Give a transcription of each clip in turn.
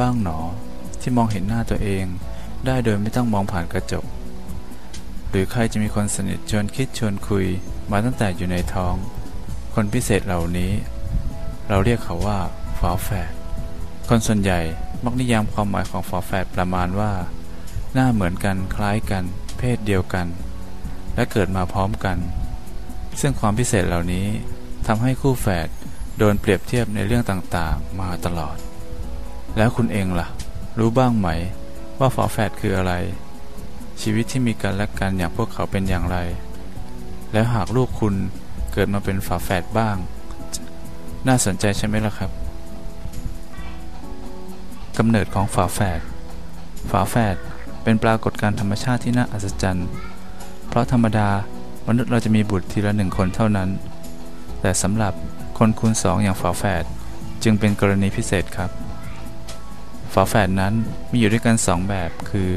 บ้างหนอ ที่มองเห็นหน้าตัวเอง ได้โดยไม่ต้องมองผ่านกระจก หรือใครจะมีคนสนิทชวนคิดชวนคุยมาตั้งแต่อยู่ในท้อง คนพิเศษเหล่านี้ เราเรียกเขาว่าฝาแฝดคนส่วนใหญ่มักนิยามความหมายของฝาแฝดประมาณว่า หน้าเหมือนกันคล้ายกัน เพศเดียวกัน และเกิดมาพร้อมกัน ซึ่งความพิเศษเหล่านี้ทำให้คู่แฝดโดนเปรียบเทียบในเรื่องต่างๆ มาตลอด แล้วคุณเองล่ะ รู้บ้างไหม ว่าฝาแฝดคืออะไร ชีวิตที่มีกันและกันอย่างพวกเขาเป็นอย่างไร แล้วหากลูกคุณเกิดมาเป็นฝาแฝดบ้าง น่าสนใจใช่ไหมล่ะครับกำเนิดของฝาแฝดฝาแฝดเป็นปรากฏการธรรมชาติที่น่าอัศจรรย์ เพราะธรรมดามนุษย์เราจะมีบุตรทีละหนึ่งคนเท่านั้น แต่สำหรับคนคูณสองอย่างฝาแฝดจึงเป็นกรณีพิเศษครับ ฝาแฝดนั้นมีอยู่ด้วยกันสองแบบคือ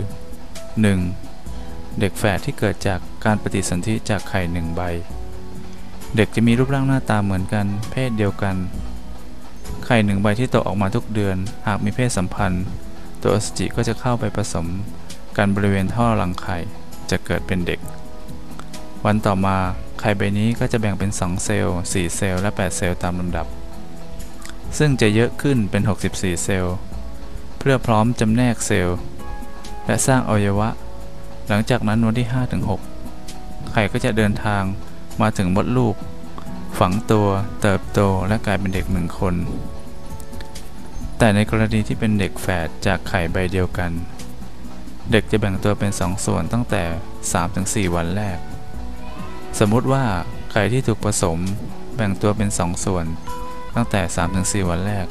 1. เด็กแฝดที่เกิดจากการปฏิสนธิจากไข่หนึ่งใบ เด็กจะมีรูปร่างหน้าตาเหมือนกัน เพศเดียวกัน ไข่หนึ่งใบที่โตออกมาทุกเดือน หากมีเพศสัมพันธ์ ตัวอสุจิก็จะเข้าไปผสมกันบริเวณท่อรังไข่จะเกิดเป็นเด็ก วันต่อมาไข่ใบนี้ก็จะแบ่งเป็น 2 เซลล์ 4 เซลล์ และ 8 เซลล์ตามลำดับ ซึ่งจะเยอะขึ้นเป็น 64 เซลล์ เพื่อพร้อมจำแนกเซลล์ และสร้างอวัยวะ หลังจากนั้นวันที่ 5-6 ไข่ก็จะเดินทางมาถึงมดลูก ฝังตัวเติบโตและกลายเป็นเด็กหนึ่งคน แต่ในกรณีที่เป็นเด็กแฝดจากไข่ใบเดียวกัน เด็กจะแบ่งตัวเป็นสองส่วนตั้งแต่ 3-4 วันแรก สมมุติว่าไข่ที่ถูกผสมแบ่งตัวเป็น 2 ส่วนตั้งแต่ 3-4 วันแรก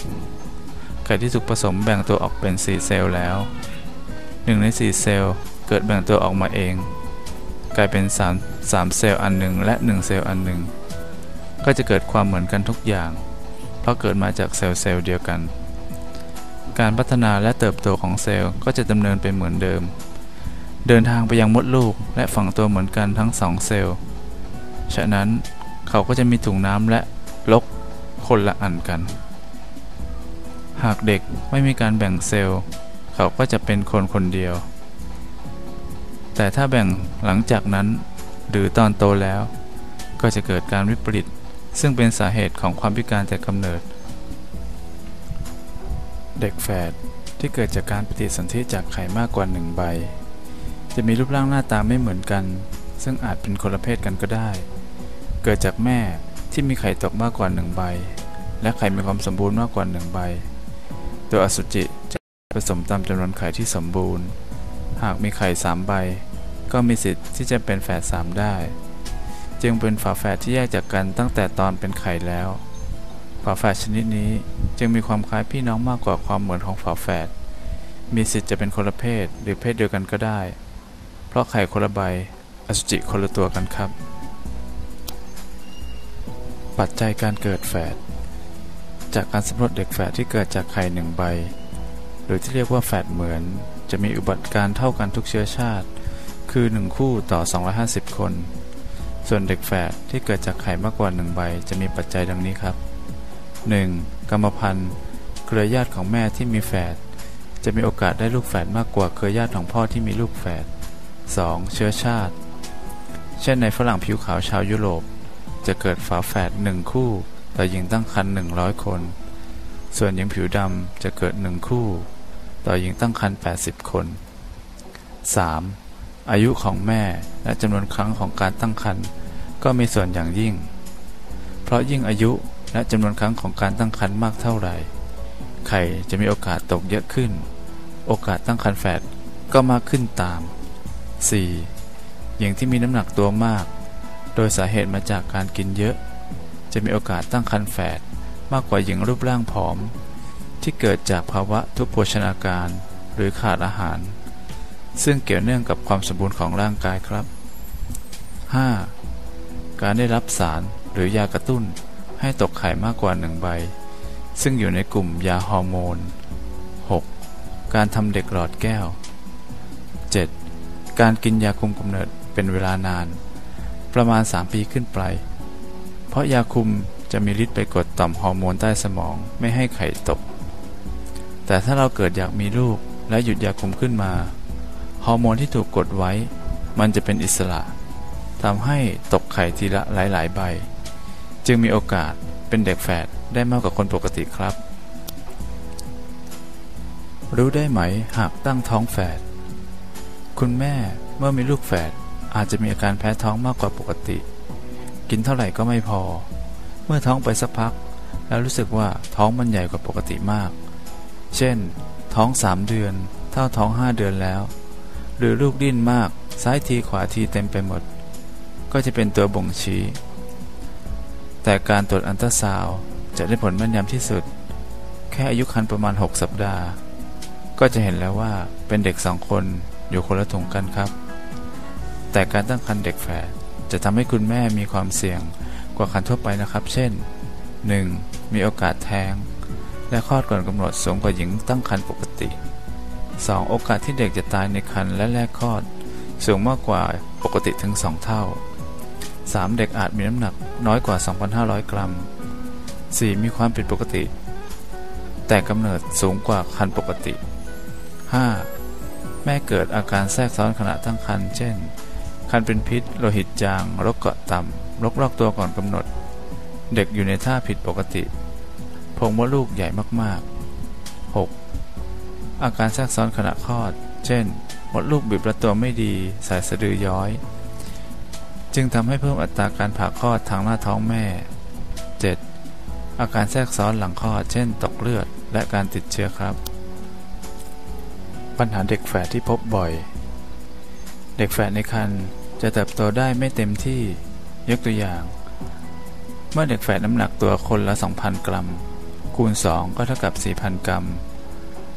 ไข่ที่ถูกผสมแบ่งตัวออกเป็น 4 เซลล์แล้ว 1 ใน 4 เซลล์เกิดแบ่งตัวออกมาเอง กลายเป็น 3 3 เซลล์อันหนึ่งและ 1 เซลล์อันหนึ่ง ก็จะเกิดความเหมือนกันทุกอย่าง เพราะเกิดมาจากเซลล์เซลล์เดียวกัน การพัฒนาและเติบโตของเซลล์ก็จะดำเนินไปเหมือนเดิม เดินทางไปยังมดลูกและฝังตัวเหมือนกันทั้ง 2 เซลล์ ฉะนั้นเขาก็จะมีถุงน้ำและลกคนละอันกัน หากเด็กไม่มีการแบ่งเซลล์ เขาก็จะเป็นคนคนเดียว แต่ถ้าแบ่งหลังจากนั้น หรือตอนโตแล้ว ก็จะเกิดการวิปริต ซึ่งเป็นสาเหตุของความพิการแต่กำเนิด เด็กแฝดที่เกิดจากการปฏิสนธิจากไข่มากกว่าหนึ่งใบ จะมีรูปร่างหน้าตาไม่เหมือนกัน ซึ่งอาจเป็นคนละเพศกันก็ได้ เกิดจากแม่ที่มีไข่ตกมากกว่าหนึ่งใบ และไข่มีความสมบูรณ์มากกว่าหนึ่งใบ ตัวอสุจิจะผสมตามจำนวนไข่ที่สมบูรณ์ หากมีไข่สามใบ ก็มีสิทธิ์ที่จะเป็นแฝดสามได้ จึงเป็นฝาแฝดที่แยกจากกันตั้งแต่ตอนเป็นไข่แล้ว ฝาแฝดชนิดนี้จึงมีความคล้ายพี่น้องมากกว่าความเหมือนของฝาแฝด มีสิทธิ์จะเป็นคนละเพศหรือเพศเดียวกันก็ได้ เพราะไข่คนละใบ อสุจิคนละตัวกันครับ ปัจจัยการเกิดแฝด จากการสำรวจเด็กแฝดที่เกิดจากไข่หนึ่งใบ หรือที่เรียกว่าแฝดเหมือน จะมีอุบัติการเท่ากันทุกเชื้อชาติ คือ 1 คู่ต่อ 250 คน ส่วนเด็กแฝดที่เกิดจากไข่มากกว่า 1 ใบ จะมีปัจจัยดังนี้ครับ 1. กรรมพันธุ์ เครือญาติของแม่ที่มีแฝดจะมีโอกาสได้ลูกแฝดมากกว่าเครือญาติของพ่อที่มีลูกแฝด 2. เชื้อชาติ เช่นในฝรั่งผิวขาวชาวยุโรป จะเกิดฝาแฝดหนึ่งคู่ ต่อหญิงตั้งครรภ์หนึ่งร้อยคน ส่วนหญิงผิวดำจะเกิดหนึ่งคู่ ต่อหญิงตั้งครรภ์แปดสิบคน 3. อายุของแม่และจำนวนครั้งของการตั้งครรภ์ก็มีส่วนอย่างยิ่ง เพราะยิ่งอายุและจำนวนครั้งของการตั้งครรภ์มากเท่าไหร่ ไข่จะมีโอกาสตกเยอะขึ้น โอกาสตั้งครรภ์แฝดก็มากขึ้นตาม 4. หญิงที่มีน้ำหนักตัวมาก โดยสาเหตุมาจากการกินเยอะ จะมีโอกาสตั้งครรภ์แฝดมากกว่าหญิงรูปร่างผอม ที่เกิดจากภาวะทุพโภชนาการหรือขาดอาหาร ซึ่งเกี่ยวเนื่องกับความสมบูรณ์ของร่างกายครับ 5. การได้รับสารหรือยากระตุ้นให้ตกไข่มากกว่าหนึ่งใบ ซึ่งอยู่ในกลุ่มยาฮอร์โมน 6. การทำเด็กหลอดแก้ว 7. การกินยาคุมกำเนิดเป็นเวลานาน ประมาณ 3 ปีขึ้นไป ราะยาคุมจะมีฤทธิ์ไปกดต่อมฮอร์โมนใต้สมองไม่ให้ไข่ตก แต่ถ้าเราเกิดอยากมีลูกและหยุดยาคุมขึ้นมาฮอร์โมนที่ถูกกดไว้ มันจะเป็นอิสระทำให้ตกไข่ทีละหลาย ๆ ใบ จึงมีโอกาสเป็นเด็กแฝดได้มากกว่าคนปกติครับ รู้ได้ไหมหากตั้งท้องแฝด คุณแม่เมื่อมีลูกแฝดอาจจะมีอาการแพ้ท้องมากกว่าปกติ กินเท่าไหร่ก็ไม่พอ เมื่อท้องไปสักพัก แล้วรู้สึกว่าท้องมันใหญ่กว่าปกติมาก เช่น ท้องสามเดือน เท่าท้องห้าเดือนแล้ว หรือลูกดิ้นมากซ้ายทีขวาทีเต็มไปหมด ก็จะเป็นตัวบ่งชี้ แต่การตรวจอันตราซาวจะได้ผลแม่นยำที่สุด แค่อายุครรภ์ประมาณ 6 สัปดาห์ ก็จะเห็นแล้วว่าเป็นเด็กสองคนอยู่คนละถุงกันครับ แต่การตั้งครรภ์เด็กแฝด จะทำให้คุณแม่มีความเสี่ยงกว่าครรภ์ทั่วไปนะครับ เช่น 1. มีโอกาสแท้ง และคลอดก่อนกำหนดสูงกว่าหญิงตั้งครรภ์ปกติ 2. โอกาสที่เด็กจะตายในครรภ์และแรกคลอด สูงมากกว่าปกติถึง 2 เท่า 3. เด็กอาจมีน้ำหนักน้อยกว่า 2,500 กรัม 4. มีความผิดปกติ แต่กำเนิดสูงกว่าครรภ์ปกติ 5. แม่เกิดอาการแทรกซ้อนขณะตั้งครรภ์เช่น คันเป็นพิษโลหิตจางรกเกาะต่ำรกลอกตัวก่อนกำหนด เด็กอยู่ในท่าผิดปกติพงมดลูกใหญ่มากๆ 6. อาการแทรกซ้อนขณะคลอด เช่น มดลูกบีบประตัวไม่ดี สายสะดือย้อย จึงทำให้เพิ่มอัตราการผ่าคลอดทางหน้าท้องแม่ 7. อาการแทรกซ้อนหลังคลอด เช่น ตกเลือด และการติดเชื้อครับ ปัญหาเด็กแฝดที่พบบ่อย เด็กแฝดในครรภ์ จะเติบโตได้ไม่เต็มที่ ยกตัวอย่าง เมื่อเด็กแฝดน้ำหนักตัวคนละ 2,000 กรัม คูณ 2 ก็เท่ากับ 4,000 กรัม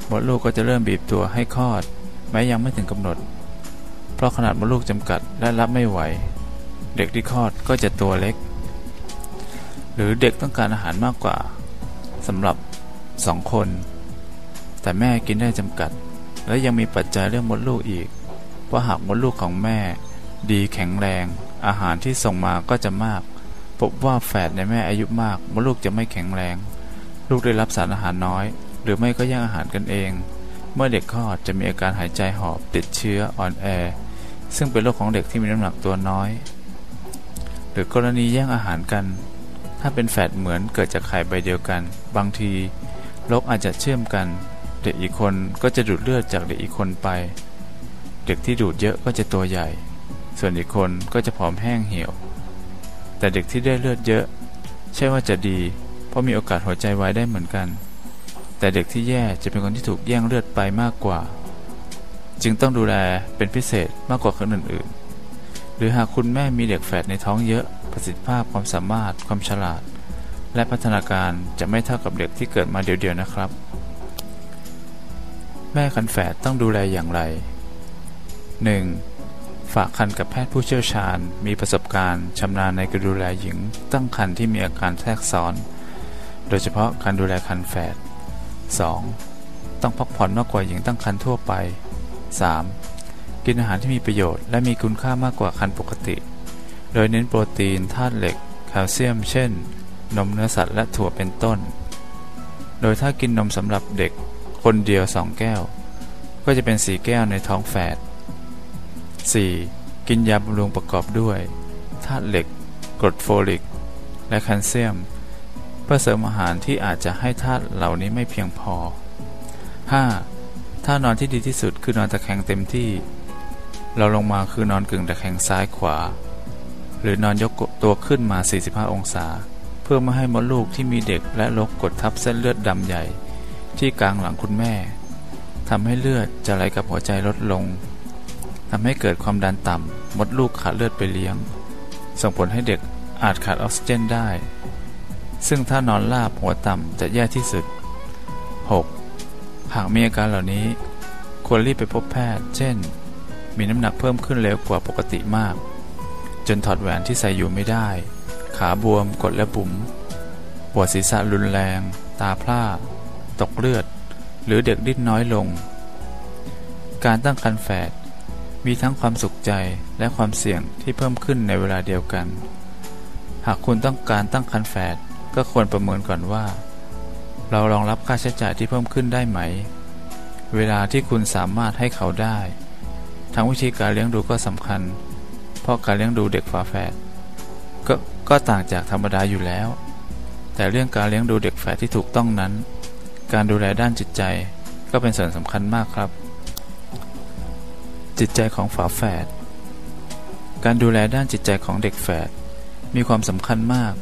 มดลูกก็จะเริ่มบีบตัวให้คลอด แม้ยังไม่ถึงกำหนด เพราะขนาดมดลูกจำกัดและรับไม่ไหว เด็กที่คลอดก็จะตัวเล็ก หรือเด็กต้องการอาหารมากกว่าสำหรับ 2 คน แต่แม่กินได้จำกัด และยังมีปัจจัยเรื่องมดลูกอีก เพราะหากมดลูกของแม่ ดีแข็งแรง อาหารที่ส่งมาก็จะมาก พบว่าแฝดในแม่อายุมากมดลูกจะไม่แข็งแรง ลูกได้รับสารอาหารน้อย หรือไม่ก็แย่งอาหารกันเอง เมื่อเด็กคลอดจะมีอาการหายใจหอบติดเชื้ออ่อนแอ ซึ่งเป็นโรคของเด็กที่มีน้ำหนักตัวน้อย หรือกรณีแย่งอาหารกัน ถ้าเป็นแฝดเหมือนเกิดจากไข่ใบเดียวกัน บางทีโรคอาจจะเชื่อมกัน เด็กอีกคนก็จะดูดเลือดจากเด็กอีกคนไป เด็กที่ดูดเยอะก็จะตัวใหญ่ ส่วนอีกคนก็จะผอมแห้งเหี่ยว แต่เด็กที่ได้เลือดเยอะ ใช่ว่าจะดี เพราะมีโอกาสหัวใจวายได้เหมือนกัน แต่เด็กที่แย่จะเป็นคนที่ถูกแย่งเลือดไปมากกว่า จึงต้องดูแลเป็นพิเศษมากกว่าคนอื่นๆ หรือหากคุณแม่มีเด็กแฝดในท้องเยอะ ประสิทธิภาพความสามารถ ความฉลาด และพัฒนาการจะไม่เท่ากับเด็กที่เกิดมาเดียวๆนะครับ แม่คันแฝดต้องดูแลอย่างไร 1. ฝากคันกับแพทย์ผู้เชี่ยวชาญ มีประสบการณ์ชำนาญในการดูแลหญิง ตั้งครันที่มีอาการแทรกซ้อน โดยเฉพาะการดูแลคันแฝด 2. ต้องพักผ่อนมากกว่าหญิงตั้งครรภ์ทั่วไป 3. กินอาหารที่มีประโยชน์และมีคุณค่ามากกว่าคันปกติ โดยเน้นโปรตีนธาตุเหล็ก แคลเซียม เช่น นมเนื้อสัตว์และถั่วเป็นต้น โดยถ้ากินนมสำหรับเด็กคนเดียว 2 แก้ว ก็จะเป็น 4 แก้วในท้องแฝด 4. กินยาบำรุงประกอบด้วยธาตุเหล็ก กรดโฟลิก และแคลเซียม เพื่อเสริมอาหารที่อาจจะให้ธาตุเหล่านี้ไม่เพียงพอ 5. ท่านอนที่ดีที่สุดคือนอนตะแคงเต็มที่ เราลงมาคือนอนกึ่งตะแคงซ้ายขวา หรือนอนยกตัวขึ้นมา 45 องศา เพื่อไม่ให้มดลูกที่มีเด็กและลกกดทับเส้นเลือดดำใหญ่ ที่กลางหลังคุณแม่ทำให้เลือดจะไหลกับหัวใจลดลง ทำให้เกิดความดันต่ำมดลูกขาดเลือดไปเลี้ยง ส่งผลให้เด็กอาจขาดออกซิเจนได้ ซึ่งถ้านอนราบหัวต่ำจะแย่ที่สุด 6. หากมีอาการเหล่านี้ ควรรีบไปพบแพทย์ เช่น มีน้ำหนักเพิ่มขึ้นเร็วกว่าปกติมาก จนถอดแหวนที่ใส่อยู่ไม่ได้ ขาบวมกดและบุ๋มปวดศีรษะรุนแรง ตาพร่า ตกเลือด หรือเด็กดิ้นน้อยลง การตั้งครรภ์แฝด มีทั้งความสุขใจและความเสี่ยงที่เพิ่มขึ้นในเวลาเดียวกัน หากคุณต้องการตั้งครรภ์แฝดก็ควรประเมินก่อนว่า เรารองรับค่าใช้จ่ายที่เพิ่มขึ้นได้ไหม เวลาที่คุณสามารถให้เขาได้ทั้งวิธีการเลี้ยงดูก็สำคัญ เพราะการเลี้ยงดูเด็กฝาแฝดก็ก็ต่างจากธรรมดาอยู่แล้ว แต่เรื่องการเลี้ยงดูเด็กแฝดที่ถูกต้องนั้น การดูแลด้านจิตใจก็เป็นส่วนสำคัญมากครับ จิตใจของฝาแฝด การดูแลด้านจิตใจของเด็กแฝด มีความสำคัญมาก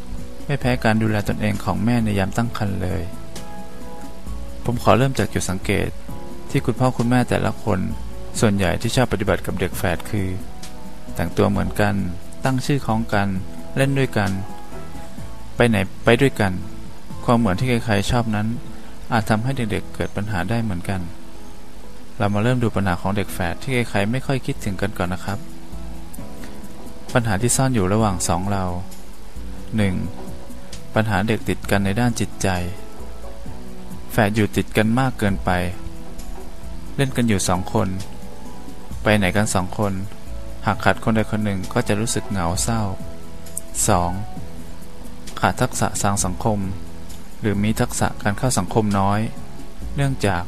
ไม่แพ้การดูแลตนเองของแม่ในยามตั้งครรภ์เลย ผมขอเริ่มจากจุดสังเกตที่คุณพ่อคุณแม่แต่ละคน ส่วนใหญ่ที่ชอบปฏิบัติกับเด็กแฝดคือ แต่งตัวเหมือนกัน ตั้งชื่อของกัน เล่นด้วยกัน ไปไหนไปด้วยกัน ความเหมือนที่ใครๆชอบนั้น อาจทำให้เด็กๆเกิดปัญหาได้เหมือนกัน เรามาเริ่มดูปัญหาของเด็กแฝดที่ใครๆไม่ค่อยคิดถึงกันก่อนนะครับ ปัญหาที่ซ่อนอยู่ระหว่างสองเรา 1. ปัญหาเด็กติดกันในด้านจิตใจ แฝดอยู่ติดกันมากเกินไป เล่นกันอยู่สองคน ไปไหนกันสองคน หากขาดคนใดคนหนึ่งก็จะรู้สึกเหงาเศร้า 2. ขาดทักษะทางสังคม หรือมีทักษะการเข้าสังคมน้อย เนื่องจาก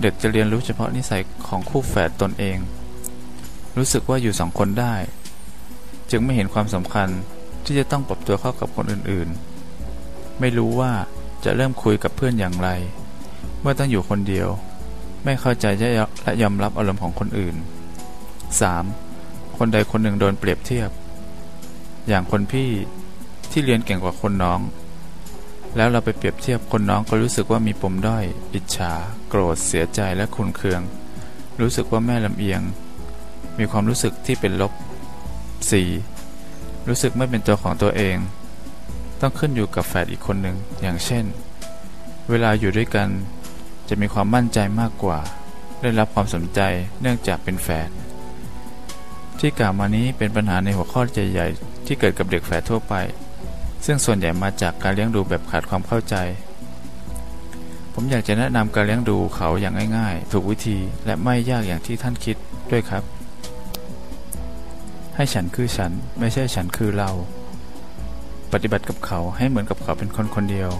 เด็กจะเรียนรู้เฉพาะนิสัยของคู่แฝดตนเอง รู้สึกว่าอยู่สองคนได้ จึงไม่เห็นความสำคัญที่จะต้องปรับตัวเข้ากับคนอื่นๆ ไม่รู้ว่าจะเริ่มคุยกับเพื่อนอย่างไร เมื่อต้องอยู่คนเดียว ไม่เข้าใจและยอมรับอารมณ์ของคนอื่น 3. คนใดคนหนึ่งโดนเปรียบเทียบ อย่างคนพี่ที่เรียนเก่งกว่าคนน้อง แล้วเราไปเปรียบเทียบคนน้องก็รู้สึกว่ามีปมด้อย อิจฉา โกรธ เสียใจและขุนเคือง รู้สึกว่าแม่ลำเอียง มีความรู้สึกที่เป็นลบ 4. รู้สึกไม่เป็นตัวของตัวเอง ต้องขึ้นอยู่กับแฝดอีกคนหนึ่ง อย่างเช่น เวลาอยู่ด้วยกัน จะมีความมั่นใจมากกว่า ได้รับความสนใจเนื่องจากเป็นแฝดที่กล่าวมานี้เป็นปัญหาในหัวข้อใหญ่ๆที่เกิดกับเด็กแฝดทั่วไป ซึ่งส่วนใหญ่มาจากการเลี้ยงดูแบบขาดความเข้าใจ ผมอยากจะแนะนำการเลี้ยงดูเขาอย่างง่ายๆ ถูกวิธีและไม่ยากอย่างที่ท่านคิดด้วยครับ ให้ฉันคือฉันไม่ใช่ฉันคือเรา ปฏิบัติกับเขาให้เหมือนกับเขาเป็นคนคนเดียว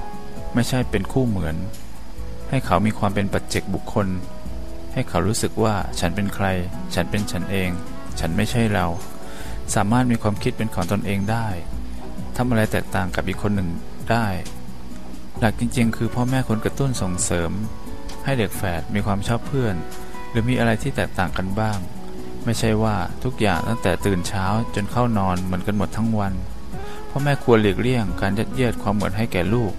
ไม่ใช่เป็นคู่เหมือน ให้เขามีความเป็นปัจเจกบุคคล ให้เขารู้สึกว่าฉันเป็นใคร ฉันเป็นฉันเอง ฉันไม่ใช่เรา สามารถมีความคิดเป็นของตนเองได้ทำอะไรแตกต่างกับอีกคนหนึ่งได้ หลักจริงๆ คือพ่อแม่คนกระตุ้นส่งเสริม ให้เด็กแฝดมีความชอบเพื่อน หรือมีอะไรที่แตกต่างกันบ้าง ไม่ใช่ว่าทุกอย่างตั้งแต่ตื่นเช้าจนเข้านอนเหมือนกันหมดทั้งวันพ่อแม่ควรหลีกเลี่ยงการยัดเยียดความเหมือนให้แก่ลูก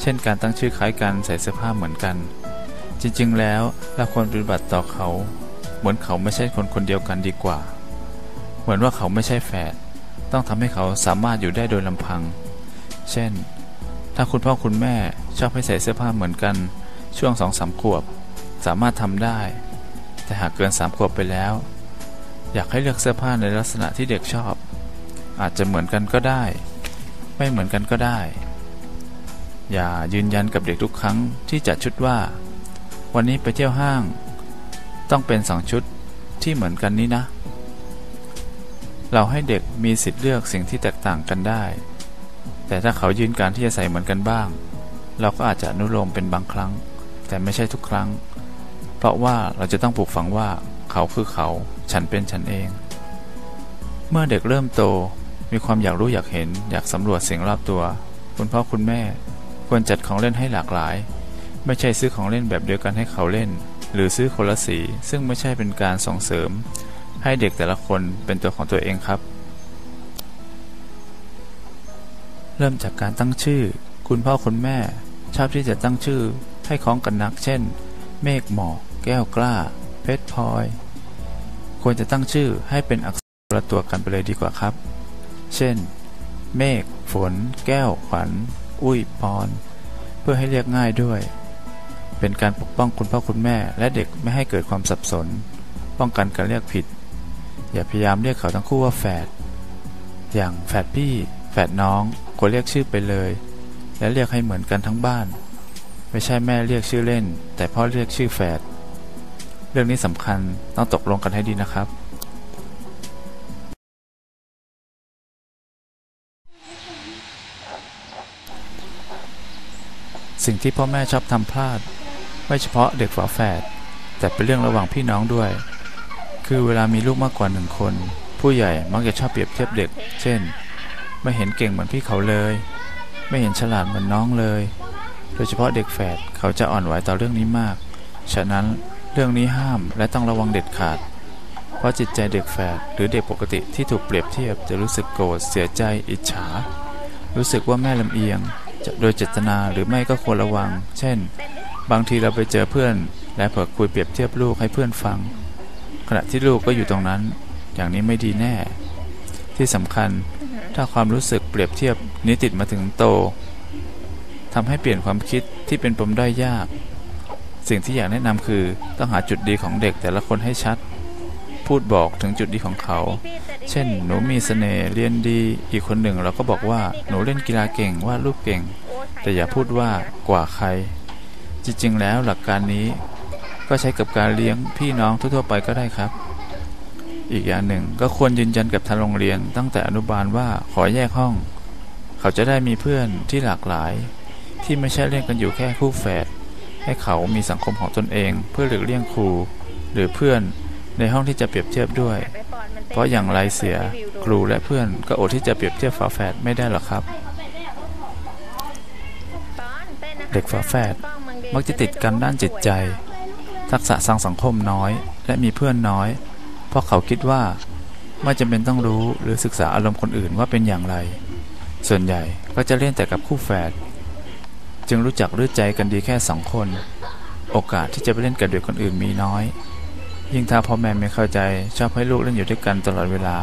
เช่นการตั้งชื่อคล้ายกันใส่เสื้อผ้าเหมือนกัน จริงๆ แล้วเราควรปฏิบัติต่อเขา เหมือนเขาไม่ใช่คนคนเดียวกันดีกว่า เหมือนว่าเขาไม่ใช่แฝดต้องทำให้เขาสามารถอยู่ได้โดยลำพัง เช่น ถ้าคุณพ่อคุณแม่ชอบให้ใส่เสื้อผ้าเหมือนกันช่วงสองสามขวบ สามารถทำได้ แต่หากเกินสามขวบไปแล้ว อยากให้เลือกเสื้อผ้าในลักษณะที่เด็กชอบ อาจจะเหมือนกันก็ได้ ไม่เหมือนกันก็ได้ อย่ายืนยันกับเด็กทุกครั้งที่จัดชุดว่า วันนี้ไปเที่ยวห้าง ต้องเป็นสองชุดที่เหมือนกันนี้นะ เราให้เด็กมีสิทธิ์เลือกสิ่งที่แตกต่างกันได้ แต่ถ้าเขายืนการที่จะใส่เหมือนกันบ้าง เราก็อาจจะอนุโลมเป็นบางครั้ง แต่ไม่ใช่ทุกครั้ง เพราะว่าเราจะต้องปลูกฝังว่าเขาคือเขา ฉันเป็นฉันเอง เมื่อเด็กเริ่มโตมีความอยากรู้อยากเห็น อยากสำรวจสิ่งรอบตัว คุณพ่อคุณแม่ควรจัดของเล่นให้หลากหลาย ไม่ใช่ซื้อของเล่นแบบเดียวกันให้เขาเล่น หรือซื้อคนละสีซึ่งไม่ใช่เป็นการส่งเสริม ให้เด็กแต่ละคนเป็นตัวของตัวเองครับ เริ่มจากการตั้งชื่อ คุณพ่อคุณแม่ ชอบที่จะตั้งชื่อ ให้คล้องกันนัก เช่น เมฆหมอกแก้วกล้า เพชรพลอย ควรจะตั้งชื่อให้เป็นอักษรละตัวกันไปเลยดีกว่าครับ เช่น เมฆฝน แก้วขวัญ อุ้ยปอนเพื่อให้เรียกง่ายด้วย เป็นการปกป้องคุณพ่อคุณแม่ และเด็กไม่ให้เกิดความสับสน ป้องกันการเรียกผิด อย่าพยายามเรียกเขาทั้งคู่ว่าแฝดอย่างแฝดพี่ แฝดน้อง ควรเรียกชื่อไปเลย และเรียกให้เหมือนกันทั้งบ้าน ไม่ใช่แม่เรียกชื่อเล่น แต่พ่อเรียกชื่อแฝดเรื่องนี้สำคัญต้องตกลงกันให้ดีนะครับสสิ่งที่พ่อแม่ชอบทำพลาด ไม่เฉพาะเด็กฝาแฝดแต่เป็นเรื่องระหว่างพี่น้องด้วย คือเวลามีลูกมากกว่าหนึ่งคน ผู้ใหญ่มักจะชอบเปรียบเทียบเด็ก เช่น ไม่เห็นเก่งเหมือนพี่เขาเลย ไม่เห็นฉลาดเหมือนน้องเลย โดยเฉพาะเด็กแฝดเขาจะอ่อนไหวต่อเรื่องนี้มาก ฉะนั้นเรื่องนี้ห้ามและต้องระวังเด็ดขาด เพราะจิตใจเด็กแฝดหรือเด็กปกติที่ถูกเปรียบเทียบจะรู้สึกโกรธเสียใจ อิจฉา รู้สึกว่าแม่ลำเอียงจะโดยเจตนาหรือไม่ก็ควรระวัง เช่น บางทีเราไปเจอเพื่อน และเผลอคุยเปรียบเทียบลูกให้เพื่อนฟัง ขณะที่ลูกก็อยู่ตรงนั้น อย่างนี้ไม่ดีแน่ ที่สำคัญ ถ้าความรู้สึกเปรียบเทียบนี้ติดมาถึงโตทำให้เปลี่ยนความคิดที่เป็นปมด้อยยาก สิ่งที่อยากแนะนำคือต้องหาจุดดีของเด็กแต่ละคนให้ชัด พูดบอกถึงจุดดีของเขา เช่น หนูมีเสน่ห์เรียนดี อีกคนหนึ่งเราก็บอกว่าหนูเล่นกีฬาเก่งวาดรูปเก่ง แต่อย่าพูดว่ากว่าใคร จริงๆ แล้วหลักการนี้ ก็ใช้กับการเลี้ยงพี่น้องทั่วๆไปก็ได้ครับ อีกอย่างหนึ่ง ก็ควรยืนยันกับทางโรงเรียนตั้งแต่อนุบาลว่าขอแยกห้อง เขาจะได้มีเพื่อนที่หลากหลาย ที่ไม่ใช่เล่นกันอยู่แค่คู่แฝดให้เขามีสังคมของตนเอง เพื่อหลีกเลี่ยงครู หรือเพื่อนในห้องที่จะเปรียบเทียบด้วย เพราะอย่างไรเสียครูและเพื่อนก็อดที่จะเปรียบเทียบฝาแฝดไม่ได้หรอกครับ เด็กฝาแฝดมักจะติดกันด้านจิตใจ ทักษะสร้างสังคมน้อย และมีเพื่อนน้อย เพราะเขาคิดว่าไม่จำเป็นต้องรู้หรือศึกษาอารมณ์คนอื่นว่าเป็นอย่างไร ส่วนใหญ่ก็จะเล่นแต่กับคู่แฝดจึงรู้จักรู้ใจกันดีแค่สองคน โอกาสที่จะไปเล่นกับเด็กคนอื่นมีน้อย ยิ่งถ้าพ่อแม่ไม่เข้าใจชอบให้ลูกเล่นอยู่ด้วยกันตลอดเวลา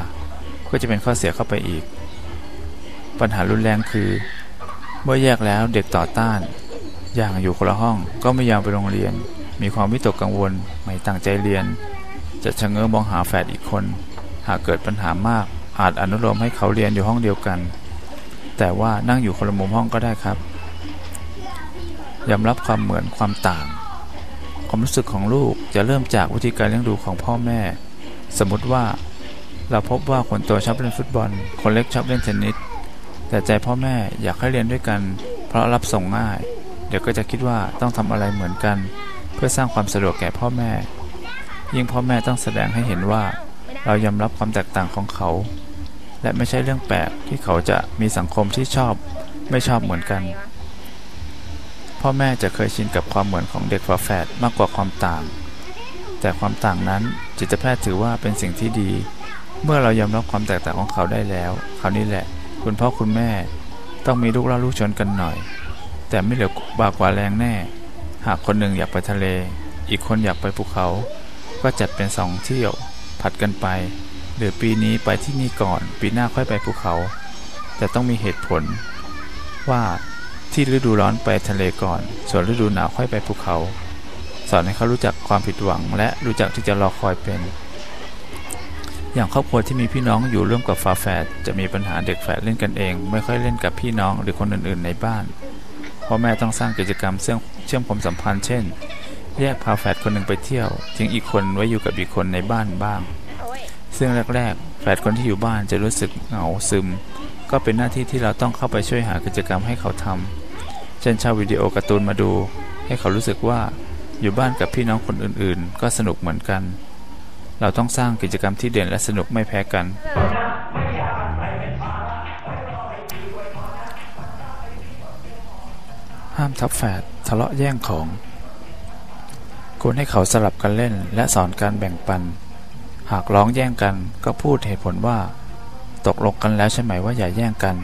ก็จะเป็นข้อเสียเข้าไปอีก ปัญหารุนแรงคือเมื่อแยกแล้วเด็กต่อต้าน อย่างอยู่คนละห้องก็ไม่ยอมไปโรงเรียน มีความวิตกกังวลไม่ตั้งใจเรียน จะชะเง้อมองหาแฝดอีกคน หากเกิดปัญหามาก อาจอนุโลมให้เขาเรียนอยู่ห้องเดียวกัน แต่ว่านั่งอยู่คนละมุมห้องก็ได้ครับยอมรับความเหมือนความต่าง ความรู้สึกของลูกจะเริ่มจากวิธีการเลี้ยงดูของพ่อแม่ สมมติว่า เราพบว่าคนโตชอบเล่นฟุตบอล คนเล็กชอบเล่นเทนนิสแต่ใจพ่อแม่อยากให้เรียนด้วยกัน เพราะรับส่งง่าย เดี๋ยวก็จะคิดว่าต้องทำอะไรเหมือนกัน เพื่อสร้างความสะดวกแก่พ่อแม่ ยิ่งพ่อแม่ต้องแสดงให้เห็นว่า เรายอมรับความแตกต่างของเขา และไม่ใช่เรื่องแปลกที่เขาจะมีสังคมที่ชอบไม่ชอบเหมือนกัน พ่อแม่จะเคยชินกับความเหมือนของเด็กฝาแฝดมากกว่าความต่าง แต่ความต่างนั้นจิตแพทย์ถือว่าเป็นสิ่งที่ดี เมื่อเรายอมรับความแตกต่างของเขาได้แล้วคราวนี้แหละ คุณพ่อคุณแม่ต้องมีลูกเล่าลูกชนกันหน่อย แต่ไม่เหลือบากกว่าแรงแน่ หากคนหนึ่งอยากไปทะเล อีกคนอยากไปภูเขา ก็จัดเป็นสองเที่ยว ผัดกันไป หรือปีนี้ไปที่นี่ก่อน ปีหน้าค่อยไปภูเขา แต่ต้องมีเหตุผล ว่าที่ฤดูร้อนไปทะเลก่อน ส่วนฤดูหนาวค่อยไปภูเขา สอนให้เขารู้จักความผิดหวัง และรู้จักที่จะรอคอยเป็น อย่างครอบครัวที่มีพี่น้องอยู่ร่วมกับฝาแฝดจะมีปัญหาเด็กแฝดเล่นกันเอง ไม่ค่อยเล่นกับพี่น้องหรือคนอื่นๆในบ้านพ่อแม่ต้องสร้างกิจกรรมเชื่อมเชื่อมความสัมพันธ์เช่น แยกพาแฝดคนหนึ่งไปเที่ยวทิ้งอีกคนไว้อยู่กับอีกคนในบ้านบ้าง ซึ่งแรกๆแฝดคนที่อยู่บ้านจะรู้สึกเหงาซึม ก็เป็นหน้าที่ที่เราต้องเข้าไปช่วยหากิจกรรมให้เขาทำเช่นเช่าวิดีโอการ์ตูนมาดู ให้เขารู้สึกว่าอยู่บ้านกับพี่น้องคนอื่นๆ ก็สนุกเหมือนกัน เราต้องสร้างกิจกรรมที่เด่นและสนุกไม่แพ้กันห้ามทับแฝดทะเลาะแย่งของ ควรให้เขาสลับกันเล่น และสอนการแบ่งปัน หากร้องแย่งกันก็พูดเหตุผลว่า ตกลงกันแล้วใช่ไหมว่าอย่าแย่งกัน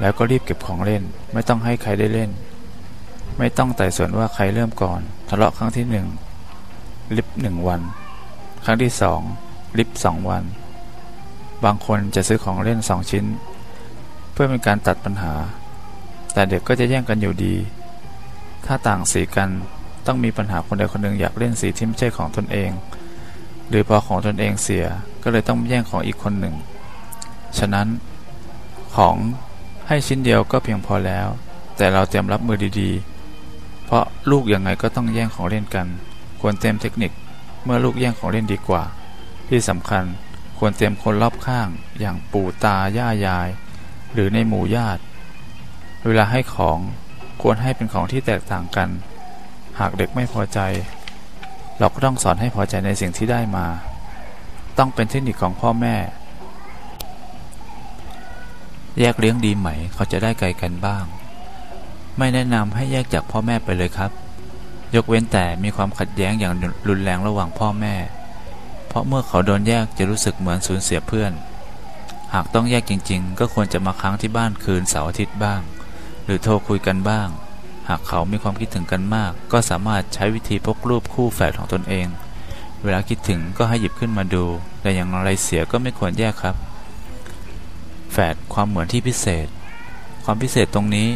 แล้วก็รีบเก็บของเล่น ไม่ต้องให้ใครได้เล่น ไม่ต้องไต่สวนว่าใครเริ่มก่อน ทะเลาะครั้งที่หนึ่งลิฟหนึ่งวัน ครั้งที่สองลิฟสองวัน บางคนจะซื้อของเล่นสองชิ้น เพื่อเป็นการตัดปัญหา แต่เด็กก็จะแย่งกันอยู่ดี ถ้าต่างสีกัน ต้องมีปัญหาคนใดคนหนึ่งอยากเล่นสีที่ไม่ใช่ของตนเอง หรือพอของตนเองเสียก็เลยต้องแย่งของอีกคนหนึ่ง ฉะนั้น ของให้ชิ้นเดียวก็เพียงพอแล้ว แต่เราเตรียมรับมือดีๆ เพราะลูกยังไงก็ต้องแย่งของเล่นกัน ควรเตรียมเทคนิคเมื่อลูกแย่งของเล่นดีกว่า ที่สำคัญควรเตรียมคนรอบข้าง อย่างปู่ตาย่ายาย หรือในหมู่ญาติ เวลาให้ของควรให้เป็นของที่แตกต่างกัน หากเด็กไม่พอใจ เราก็ต้องสอนให้พอใจในสิ่งที่ได้มา ต้องเป็นเทคนิคของพ่อแม่ แยกเลี้ยงดีไหมเขาจะได้ไกลกันบ้าง ไม่แนะนำให้แยกจากพ่อแม่ไปเลยครับ ยกเว้นแต่มีความขัดแย้งอย่างรุนแรงระหว่างพ่อแม่ เพราะเมื่อเขาโดนแยกจะรู้สึกเหมือนสูญเสียเพื่อน หากต้องแยกจริง ๆ ก็ควรจะมาค้างที่บ้านคืนเสาร์อาทิตย์บ้าง หรือโทรคุยกันบ้าง หากเขามีความคิดถึงกันมาก ก็สามารถใช้วิธีพกรูปคู่แฝดของตนเอง เวลาคิดถึงก็ให้หยิบขึ้นมาดู แต่อย่างไรเสียก็ไม่ควรแยกครับ แฝดความเหมือนที่พิเศษ ความพิเศษตรงนี้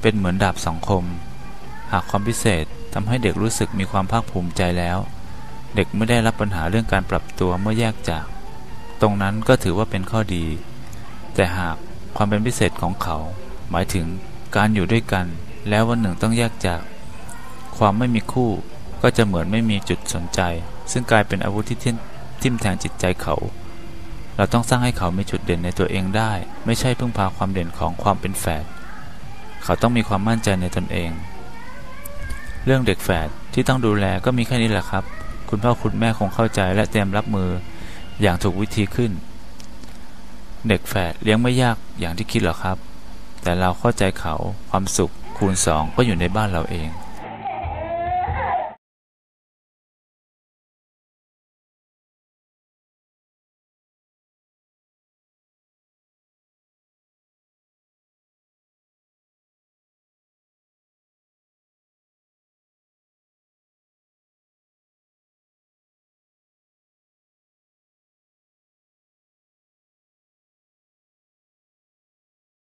เป็นเหมือนดาบสองคม หากความพิเศษทำให้เด็กรู้สึกมีความภาคภูมิใจแล้ว เด็กไม่ได้รับปัญหาเรื่องการปรับตัวเมื่อแยกจาก ตรงนั้นก็ถือว่าเป็นข้อดี แต่หากความเป็นพิเศษของเขา หมายถึงการอยู่ด้วยกัน แล้ววันหนึ่งต้องแยกจาก ความไม่มีคู่ก็จะเหมือนไม่มีจุดสนใจ ซึ่งกลายเป็นอาวุธที่ทิ่มแทงจิตใจเขา เราต้องสร้างให้เขามีจุดเด่นในตัวเองได้ ไม่ใช่พึ่งพาความเด่นของความเป็นแฝดเขาต้องมีความมั่นใจในตนเอง เรื่องเด็กแฝดที่ต้องดูแลก็มีแค่นี้แหละครับ คุณพ่อคุณแม่คงเข้าใจและเตรียมรับมืออย่างถูกวิธีขึ้น เด็กแฝดเลี้ยงไม่ยากอย่างที่คิดหรอกครับ แต่เราเข้าใจเขาความสุข คูณสองก็อยู่ในบ้านเราเอง